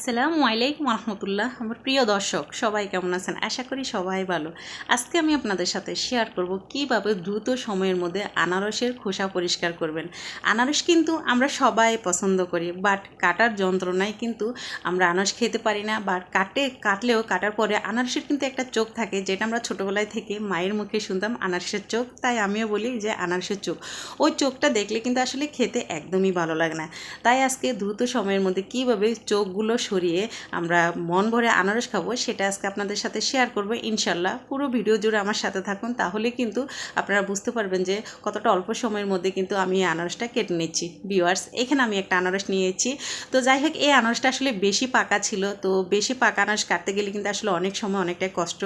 আসসালামু আলাইকুম রহমতুল্লাহ আমার প্রিয় দর্শক, সবাই কেমন আছেন? আশা করি সবাই ভালো। আজকে আমি আপনাদের সাথে শেয়ার করব কীভাবে দ্রুত সময়ের মধ্যে আনারসের খোসা পরিষ্কার করবেন। আনারস কিন্তু আমরা সবাই পছন্দ করি বাট কাটার যন্ত্রণায় কিন্তু আমরা আনারস খেতে পারি না বা কাটে, কাটলেও কাটার পরে আনারসের কিন্তু একটা চোখ থাকে, যেটা আমরা ছোটোবেলায় থেকে মায়ের মুখে শুনতাম, আনারসের চোখ। তাই আমিও বলি যে আনারসের চোখ। ওই চোখটা দেখলে কিন্তু আসলে খেতে একদমই ভালো লাগে না। তাই আজকে দ্রুত সময়ের মধ্যে কীভাবে চোখগুলো সরিয়ে আমরা মন ভরে আনারস খাব, সেটা আজকে আপনাদের সাথে শেয়ার করব। ইনশাল্লাহ পুরো ভিডিও জুড়ে আমার সাথে থাকুন, তাহলে কিন্তু আপনারা বুঝতে পারবেন যে কতটা অল্প সময়ের মধ্যে কিন্তু আমি এই আনারসটা কেটে নিচ্ছি। ভিউয়ার্স এখানে আমি একটা আনারস নিয়েছি। তো যাই হোক, এই আনারসটা আসলে বেশি পাকা ছিল, তো বেশি পাকা আনারস কাটতে গেলে কিন্তু আসলে অনেক সময় অনেকটাই কষ্ট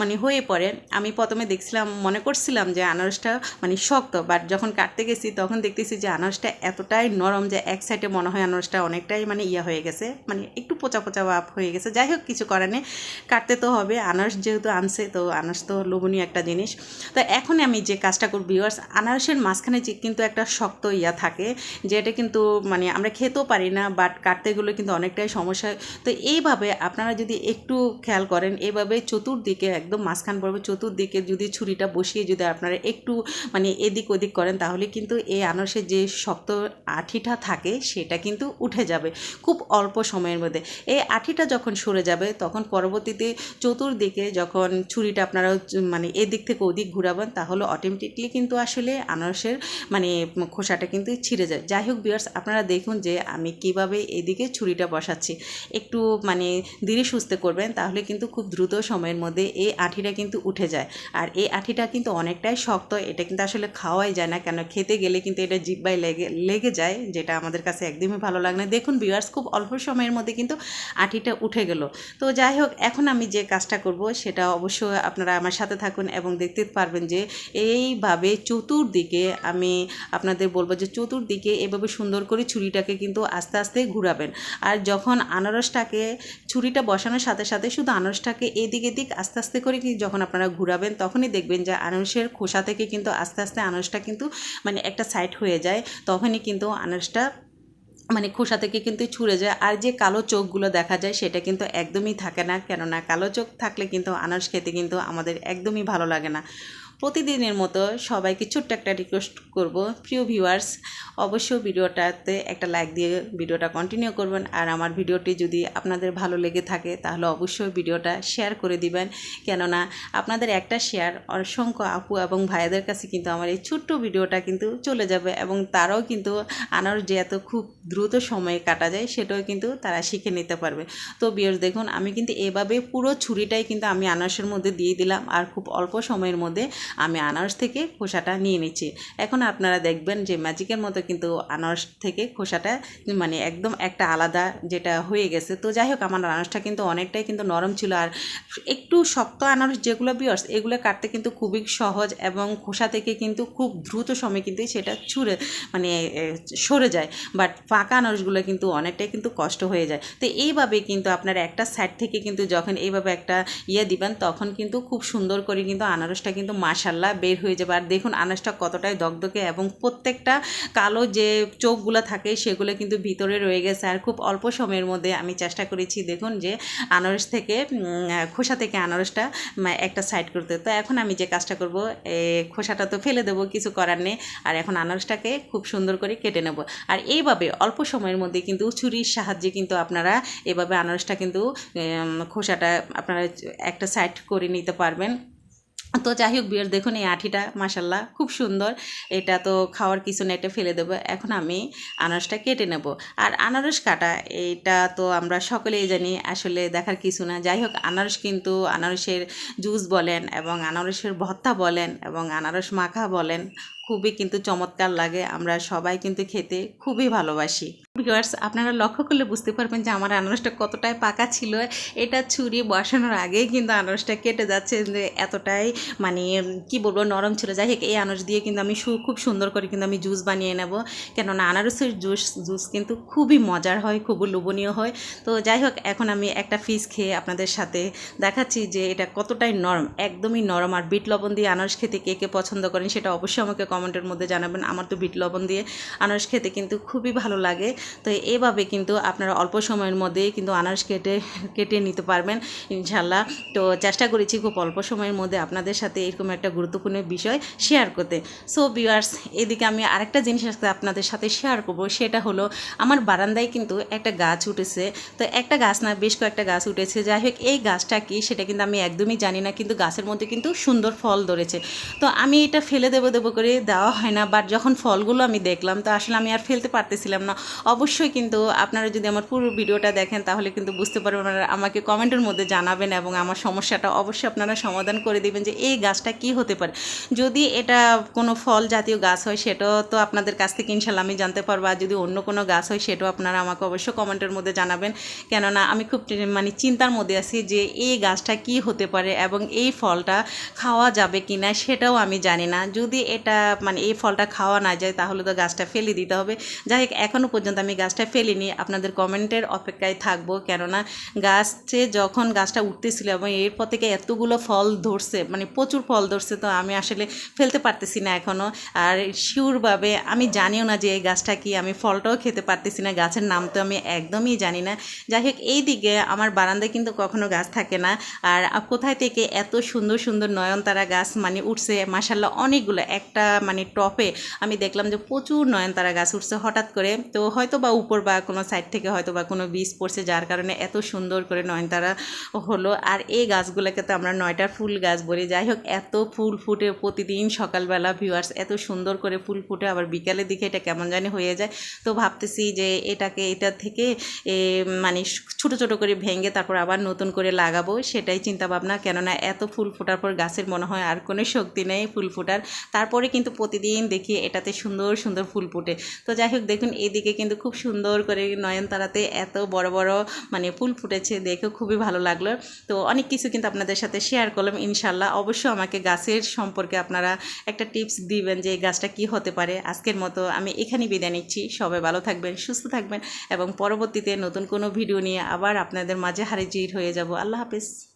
মানে হয়ে পড়ে। আমি প্রথমে দেখছিলাম, মনে করছিলাম যে আনারসটা মানে শক্ত বাট যখন কাটতে গেছি তখন দেখতেছি যে আনারসটা এতটাই নরম যে এক সাইডে মনে হয় আনারসটা অনেকটাই মানে ইয়ে হয়ে গেছে মানে একটু পচা পচা ভাব হয়ে গেছে। যাই হোক, কিছু করার নেই। কাটতে তো হবে। আনারস যেহেতু আনছে, তো আনারস তো লোভনীয় একটা জিনিস। তো এখন আমি যে কাজটা করব ভিউয়ার্স আনারসের মাঝখানে যে কিন্তু একটা শক্ত ইয়া থাকে, যেটা কিন্তু মানে আমরা খেতেও পারি না বাট কাটতে গেলে কিন্তু অনেকটাই সমস্যা হয়। তো এইভাবে আপনারা যদি একটু খেয়াল করেন এইভাবে চতুর্দিকে একদম মাঝখান পর্বে চতুর্দিকে যদি ছুরিটা বসিয়ে যদি আপনারা একটু মানে এদিক ওদিক করেন, তাহলে কিন্তু এই আনারসের যে শক্ত আঠিটা থাকে, সেটা কিন্তু উঠে যাবে। খুব অল্প সময়ের মধ্যে। এই আঠিটা যখন সরে যাবে, তখন পরবর্তীতে চতুর্দিকে যখন ছুরিটা আপনারা মানে এদিক থেকে ওদিক ঘুরাবেন, তাহলে অটোমেটিকলি কিন্তু আসলে আনারসের মানে খোসাটা কিন্তু ছিঁড়ে যায়। যাই হোক বিয়ার্স আপনারা দেখুন যে আমি কীভাবে এদিকে ছুরিটা বসাচ্ছি। একটু মানে ধীরে সুস্থে করবেন, তাহলে কিন্তু খুব দ্রুত সময়ের মধ্যে এই আঠিটা কিন্তু উঠে যায়। আর এই আঠিটা কিন্তু অনেকটাই শক্ত, এটা কিন্তু আসলে খাওয়াই যায় না, কেন খেতে গেলে কিন্তু এটা জিব্বায় লেগে লেগে যায়, যেটা আমাদের কাছে একদমই ভালো লাগে না। দেখুন বিয়ার্স খুব অল্প সময়ের মধ্যে কিন্তু আঠিটা উঠে গেল। তো যাই হোক, এখন আমি যে কাজটা করব সেটা অবশ্যই আপনারা আমার সাথে থাকুন এবং দেখতে পারবেন যে এইভাবে চতুর্দিকে আমি আপনাদের বলব যে চতুর্দিকে এভাবে সুন্দর করে ছুরিটাকে কিন্তু আস্তে আস্তে ঘুরাবেন। আর যখন আনারসটাকে, ছুরিটা বসানোর সাথে সাথে শুধু আনারসটাকে এদিক এদিক আস্তে আস্তে করে যখন আপনারা ঘুরাবেন তখনই দেখবেন যে আনারসের খোসা থেকে কিন্তু আস্তে আস্তে আনারসটা কিন্তু মানে একটা সাইড হয়ে যায়, তখনই কিন্তু আনারসটা মানে খোসা থেকে কিন্তু ছুঁড়ে যায়। আর যে কালো চোখগুলো দেখা যায়, সেটা কিন্তু একদমই থাকে না। কেননা কালো চোখ থাকলে কিন্তু আনারস খেতে কিন্তু আমাদের একদমই ভালো লাগে না। প্রতিদিনের মতো সবাইকে ছোট্ট একটা রিকোয়েস্ট করব। প্রিয় ভিউয়ার্স অবশ্যই ভিডিওটাতে একটা লাইক দিয়ে ভিডিওটা কন্টিনিউ করবেন। আর আমার ভিডিওটি যদি আপনাদের ভালো লেগে থাকে, তাহলে অবশ্যই ভিডিওটা শেয়ার করে দিবেন। কেননা আপনাদের একটা শেয়ার অসংখ্য আপু এবং ভাইদের কাছে কিন্তু আমার এই ছোট্ট ভিডিওটা কিন্তু চলে যাবে এবং তারাও কিন্তু আনারস যে এত খুব দ্রুত সময়ে কাটা যায়, সেটাও কিন্তু তারা শিখে নিতে পারবে। তো বিয়ার্স দেখুন, আমি কিন্তু এভাবে পুরো ছুরিটাই কিন্তু আমি আনারসের মধ্যে দিয়ে দিলাম। আর খুব অল্প সময়ের মধ্যে আমি আনারস থেকে খোসাটা নিয়ে নিচ্ছি। এখন আপনারা দেখবেন যে ম্যাজিকের মতো কিন্তু আনারস থেকে খোসাটা মানে একদম একটা আলাদা যেটা হয়ে গেছে। তো যাই হোক, আমার আনারসটা কিন্তু অনেকটাই কিন্তু নরম ছিল আর একটু শক্ত আনারস যেগুলো বিয়ার্স, এগুলো কাটতে কিন্তু খুবই সহজ এবং খোসা থেকে কিন্তু খুব দ্রুত সময় কিন্তু সেটা ছুঁড়ে মানে সরে যায়। বাট ফাঁকা আনারসগুলো কিন্তু অনেকটাই কিন্তু কষ্ট হয়ে যায়। তো এইভাবে কিন্তু আপনারা একটা সাইড থেকে কিন্তু যখন এইভাবে একটা ইয়ে দিবেন, তখন কিন্তু খুব সুন্দর করে কিন্তু আনারসটা কিন্তু মাশাল্লাহ বের হয়ে যাবে। আর দেখুন আনারসটা কতটাই দগদগে এবং প্রত্যেকটা কালো যে চোখগুলো থাকে, সেগুলো কিন্তু ভিতরে রয়ে গেছে। আর খুব অল্প সময়ের মধ্যে আমি চেষ্টা করেছি, দেখুন যে আনারস থেকে খোসা থেকে আনারসটা একটা সাইড করতে। তো এখন আমি যে কাজটা করব খোসাটা তো ফেলে দেবো, কিছু করার নেই। আর এখন আনারসটাকে খুব সুন্দর করে কেটে নেব। আর এইভাবে অল্প সময়ের মধ্যে কিন্তু ছুরির সাহায্যে কিন্তু আপনারা এভাবে আনারসটা কিন্তু খোসাটা আপনারা একটা সাইড করে নিতে পারবেন। তো যাই হোক বিয়ার দেখুন এই আঠিটা মাসাল্লাহ খুব সুন্দর। এটা তো খাওয়ার কিছু না এটা ফেলে দেবো। এখন আমি আনারসটা কেটে নেব। আর আনারস কাটা, এটা তো আমরা সকলেই জানি, আসলে দেখার কিছু না। যাই হোক আনারস কিন্তু আনারসের জুস বলেন এবং আনারসের ভর্তা বলেন এবং আনারস মাখা বলেন, খুবই কিন্তু চমৎকার লাগে। আমরা সবাই কিন্তু খেতে খুবই ভালোবাসি। ভিউয়ার্স আপনারা লক্ষ্য করলে বুঝতে পারবেন যে আমার আনারসটা কতটাই পাকা ছিল। এটা ছুরি বসানোর আগেই কিন্তু আনারসটা কেটে যাচ্ছে যে এতটাই মানে কি বলব, নরম ছিল। যাই হোক, এই আনারস দিয়ে কিন্তু আমি খুব সুন্দর করে কিন্তু আমি জুস বানিয়ে নেব। কেননা আনারসের জুস জুস কিন্তু খুবই মজার হয়, খুবই লোভনীয় হয়। তো যাই হোক, এখন আমি একটা ফিস খেয়ে আপনাদের সাথে দেখাচ্ছি যে এটা কতটাই নরম, একদমই নরম। আর বিট লবণ দিয়ে আনারস খেতে কে কে পছন্দ করেন সেটা অবশ্যই আমাকে কমেন্টের মধ্যে জানাবেন। আমার তো বিট লবণ দিয়ে আনারস খেতে কিন্তু খুবই ভালো লাগে। তো এভাবে কিন্তু আপনারা অল্প সময়ের মধ্যেই কিন্তু আনারস কেটে কেটে নিতে পারবেন ইনশাল্লাহ তো চেষ্টা করেছি খুব অল্প সময়ের মধ্যে আপনাদের সাথে এরকম একটা গুরুত্বপূর্ণ বিষয় শেয়ার করতে। সো ভিউয়ার্স এদিকে আমি আরেকটা জিনিস আজকে আপনাদের সাথে শেয়ার করব, সেটা হলো আমার বারান্দায় কিন্তু একটা গাছ উঠেছে। তো একটা গাছ না, বেশ কয়েকটা গাছ উঠেছে। যাই হোক, এই গাছটা কি সেটা কিন্তু আমি একদমই জানি না, কিন্তু গাছের মধ্যে কিন্তু সুন্দর ফল ধরেছে। তো আমি এটা ফেলে দেবো দেবো করে দেওয়া হয় না বাট যখন ফলগুলো আমি দেখলাম, তো আসলে আমি আর ফেলতে পারতেছিলাম না। অবশ্যই কিন্তু আপনারা যদি আমার পুরো ভিডিওটা দেখেন, তাহলে কিন্তু বুঝতে পারবেন আমাকে কমেন্টের মধ্যে জানাবেন এবং আমার সমস্যাটা অবশ্যই আপনারা সমাধান করে দিবেন যে এই গাছটা কি হতে পারে। যদি এটা কোনো ফল জাতীয় গাছ হয়, সেটাও তো আপনাদের কাছ থেকে ইনশাল্লাহ আমি জানতে পারব। আর যদি অন্য কোনো গাছ হয়, সেটাও আপনারা আমাকে অবশ্যই কমেন্টের মধ্যে জানাবেন। কেননা আমি খুব মানে চিন্তার মধ্যে আছি যে এই গাছটা কি হতে পারে এবং এই ফলটা খাওয়া যাবে কি না, সেটাও আমি জানি না। যদি এটা মানে এই ফলটা খাওয়া না যায়, তাহলে তো গাছটা ফেলে দিতে হবে। যাই হোক এখনও পর্যন্ত আমি গাছটা ফেলিনি। আপনাদের কমেন্টের অপেক্ষায় থাকব। কেননা গাছে যখন গাছটা উঠতেছিল এবং এরপর থেকে এতগুলো ফল ধরছে মানে প্রচুর ফল ধরছে, তো আমি আসলে ফেলতে পারতেছি না এখনও আর শিওরভাবে আমি জানিও না যে এই গাছটা কি, আমি ফলটাও খেতে পারতেছি না। গাছের নাম তো আমি একদমই জানি না। যাই হোক এই দিকে আমার বারান্দায় কিন্তু কখনো গাছ থাকে না। আর কোথায় থেকে এত সুন্দর সুন্দর নয়নতারা গাছ মানে উঠছে মাসাল্লাহ অনেকগুলো। একটা মানে টপে আমি দেখলাম যে প্রচুর নয়নতারা গাছ উঠছে হঠাৎ করে। তো হয়তো বা উপর বা কোনো সাইড থেকে হয়তো বা কোনো বীজ পড়ছে, যার কারণে এত সুন্দর করে নয়নতারা হলো। আর এই গাছগুলোকে তো আমরা নয়টার ফুল গাছ বলি। যাই হোক, এত ফুল ফুটে প্রতিদিন সকালবেলা ভিউয়ার্স এত সুন্দর করে ফুল ফুটে আবার বিকালের দিকে এটা কেমন জানি হয়ে যায়। তো ভাবতেছি যে এটাকে, এটা থেকে মানে ছোট ছোট করে ভেঙে তারপর আবার নতুন করে লাগাবো, সেটাই চিন্তা ভাবনা কেননা এত ফুল ফোটার পর গাছের মনে হয় আর কোনো শক্তি নেই ফুল ফোটার। তারপরে কিন্তু প্রতিদিন দেখি এটাতে সুন্দর সুন্দর ফুল ফুটে। তো যাই হোক, দেখুন, এদিকে কিন্তু খুব সুন্দর করে নয়নতারাতে এত বড় বড় মানে ফুল ফুটেছে দেখে খুবই ভালো লাগল। তো অনেক কিছু কিন্তু আপনাদের সাথে শেয়ার করলাম ইনশাল্লাহ অবশ্যই আমাকে গাছের সম্পর্কে আপনারা একটা টিপস দিবেন যে গাছটা কি হতে পারে। আজকের মতো আমি এখানেই বিদায় নিচ্ছি। সবাই ভালো থাকবেন, সুস্থ থাকবেন এবং পরবর্তীতে নতুন কোনো ভিডিও নিয়ে আবার আপনাদের মাঝে হারিজির হয়ে যাব। আল্লাহ হাফিজ।